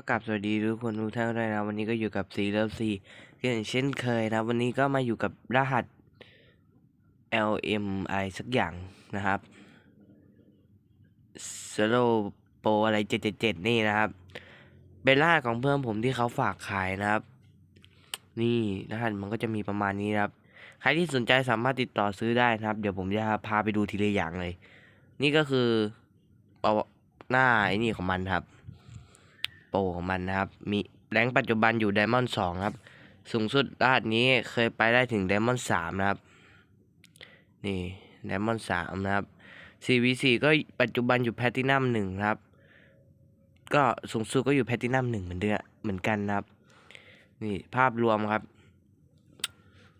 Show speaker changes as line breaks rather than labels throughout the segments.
ก็กลับสวัสดีทุกคนทุกท่านด้วยนะวันนี้ก็อยู่กับซีเลิฟซีอย่างเช่นเคยนะวันนี้ก็มาอยู่กับรหัส LMI สักอย่างนะครับ s l o Pro อะไร 777 นี่นะครับ เป็นรหัสของเพื่อนผมที่เขาฝากขายนะครับ นี่รหัสมันก็จะมีประมาณนี้นะครับ ใครที่สนใจสามารถติดต่อซื้อได้นะครับ เดี๋ยวผมจะพาไปดูทีละอย่างเลย นี่ก็คือเอาหน้าไอ้นี่ของมันครับ ของมันนะครับ มีแรงค์ปัจจุบันอยู่ไดมอนด์สองครับ สูงสุดรหัสนี้เคยไปได้ถึงไดมอนด์สามนะครับ นี่ไดมอนด์สามนะครับ CVC ก็ปัจจุบันอยู่แพลตินัมหนึ่งครับ ก็สูงสุดก็อยู่แพลตินัมหนึ่งเหมือนเดิมเหมือนกันนะครับ นี่ภาพรวมครับ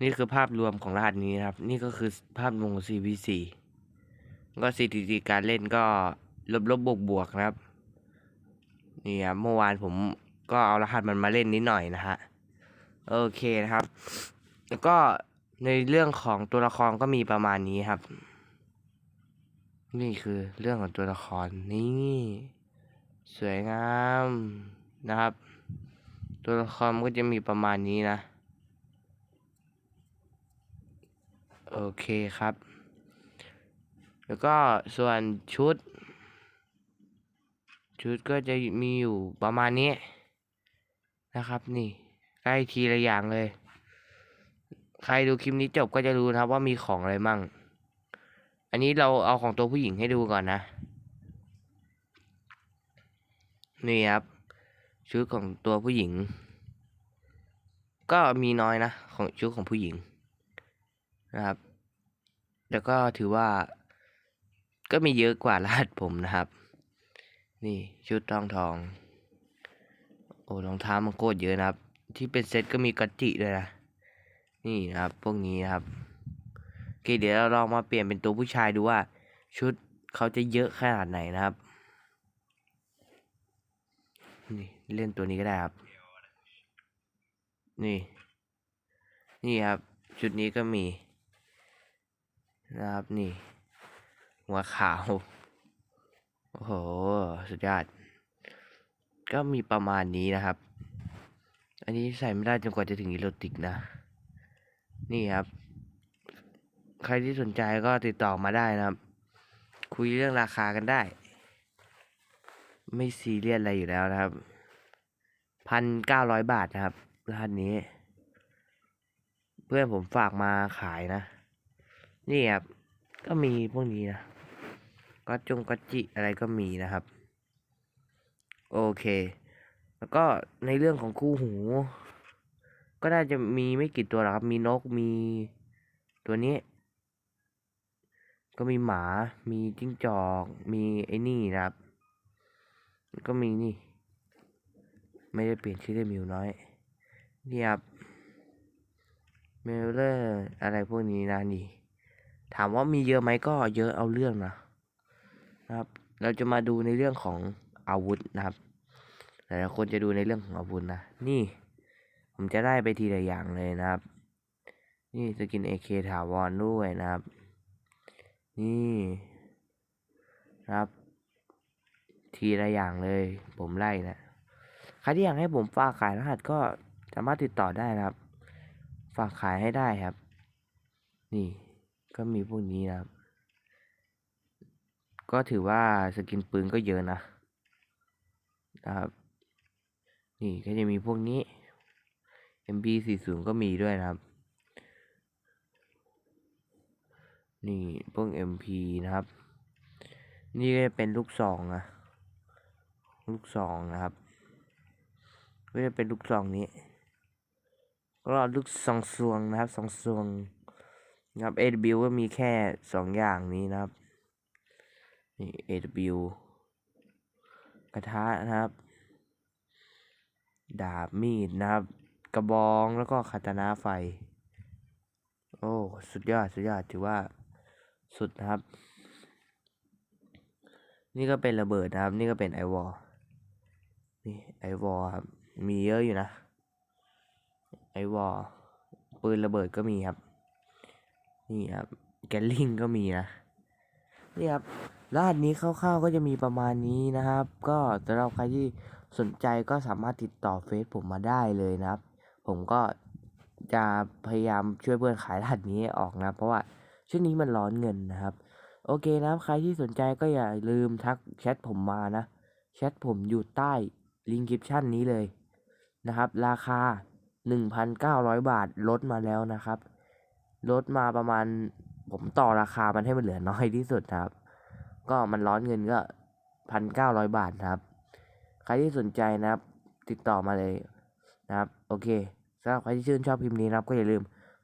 นี่คือภาพรวมของรหัสนี้นะครับ นี่ก็คือภาพรวมของ CVC ก็สถิติการเล่นก็ลบลบบวกบวกนะครับ นี่ครับเมื่อวานผมก็เอารหัสมันมาเล่นนิดหน่อยนะฮะโอเคนะครับ แล้วก็ในเรื่องของตัวละครก็มีประมาณนี้ครับ นี่คือเรื่องของตัวละครนี่สวยงามนะครับ ตัวละครก็จะมีประมาณนี้นะ โอเคครับ แล้วก็ส่วนชุด ชุดก็จะมีอยู่ประมาณนี้นะครับนี่ใกล้ทีละอย่างเลย ใครดูคลิปนี้จบก็จะรู้นะครับว่ามีของอะไรมั่ง อันนี้เราเอาของตัวผู้หญิงให้ดูก่อนนะ นี่ครับ ชุดของตัวผู้หญิง ก็มีน้อยนะ ของชุดของผู้หญิงนะครับ แล้วก็ถือว่า ก็มีเยอะกว่ารหัสผมนะครับ นี่ชุดทองทอง โอ้รองเท้ามันโคตรเยอะนะครับ ที่เป็นเซ็ตก็มีกัจจิด้วยนะ นี่นะครับ พวกนี้นะครับโอเคเดี๋ยวเราลองมาเปลี่ยนเป็นตัวผู้ชายดูว่า ชุดเขาจะเยอะขนาดไหนนะครับ นี่เล่นตัวนี้ก็ได้ครับ นี่ นี่ครับ ชุดนี้ก็มีนะครับนี่หัวขาว โอ้โห สุดยอด ก็มีประมาณนี้นะครับ อันนี้ใส่ไม่ได้จนกว่าจะถึงอีโรติกนะ นี่ครับ ใครที่สนใจก็ติดต่อมาได้นะครับ คุยเรื่องราคากันได้ ไม่ซีเรียสอะไรอยู่แล้วนะครับ พันเก้าร้อยบาทนะครับรหัสนี้ เพื่อนผมฝากมาขายนะ นี่ครับ ก็มีพวกนี้นะ ก็จงกัจจิอะไรก็มีนะครับ โอเค แล้วก็ในเรื่องของคู่หู ก็น่าจะมีไม่กี่ตัวหรอกครับ มีนกมีตัวนี้ ก็มีหมา มีจิ้งจอก มีไอ้นี่นะครับ ก็มีนี่ ไม่ได้เปลี่ยนชื่อได้มิวน้อยนี่ครับเมลเลอร์อะไรพวกนี้นะนี่ ถามว่ามีเยอะไหมก็เยอะเอาเรื่องนะ นะครับ เราจะมาดูในเรื่องของอาวุธนะครับหลายๆคนจะดูในเรื่องของอาวุธนะ นี่ ผมจะได้ไปทีละอย่างเลยนะครับ นี่สกินเอเคถาวรด้วยนะครับ นี่นะครับ ทีละอย่างเลย ผมไล่นะใครที่อยากให้ผมฝากขายรหัสก็สามารถติดต่อได้นะครับ ฝากขายให้ได้ครับ นี่ก็มีพวกนี้นะครับ ก็ถือว่าสกินปืนก็เยอะนะนะครับ นี่ก็จะมีพวกนี้ MP40 ก็มีด้วยนะครับ นี่พวก MP นะครับ นี่ก็จะเป็นลูกซองนะลูกซองนะครับ ก็จะเป็นลูกซองนี้ ก็ลูกซองซวงนะครับซองซวงนะครับ AW ก็มีแค่สองอย่างนี้นะครับ นี่ AW กระทะนะครับ ดาบมีดนะครับ กระบองแล้วก็คาตานาไฟ โอ้ สุดยอด สุดยอด ถือว่าสุดนะครับ นี่ก็เป็นระเบิดนะครับ นี่ก็เป็นไอวอลนี่ไอวอลครับ มีเยอะอยู่นะ ไอวอลปืนระเบิดก็มีครับ นี่ครับ แกลลิงก็มีนะ นี่ครับ รหัสนี้คร่าวๆก็จะมีประมาณนี้นะครับ ก็สำหรับใครที่สนใจก็สามารถติดต่อเฟซผมมาได้เลยนะครับ ผมก็จะพยายามช่วยเพื่อนขายรหัสนี้ออกนะ เพราะว่าช่วงนี้มันร้อนเงินนะครับ โอเคนะครับใครที่สนใจก็อย่าลืมทักแชทผมมานะ แชทผมอยู่ใต้ลิงก์คริปชั่นนี้เลยนะครับ ราคา 1,900 บาทลดมาแล้วนะครับ ลดมาประมาณผมต่อราคามันให้มันเหลือน้อยที่สุดนะครับ ก็มันร้อนเงินก็1,900บาทนะครับ ใครที่สนใจนะครับ ติดต่อมาเลยนะครับ โอเคสำหรับใครที่ชื่นชอบคลิปนี้นะครับ ก็อย่าลืม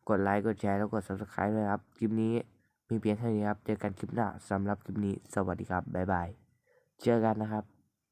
กดไลค์กดแชร์แล้วกด subscribe ด้วยครับ คลิปนี้มีเพียงเท่านี้ครับ เจอกันคลิปหน้าสำหรับคลิปนี้ สวัสดีครับ บ๊ายบาย เจอกันนะครับ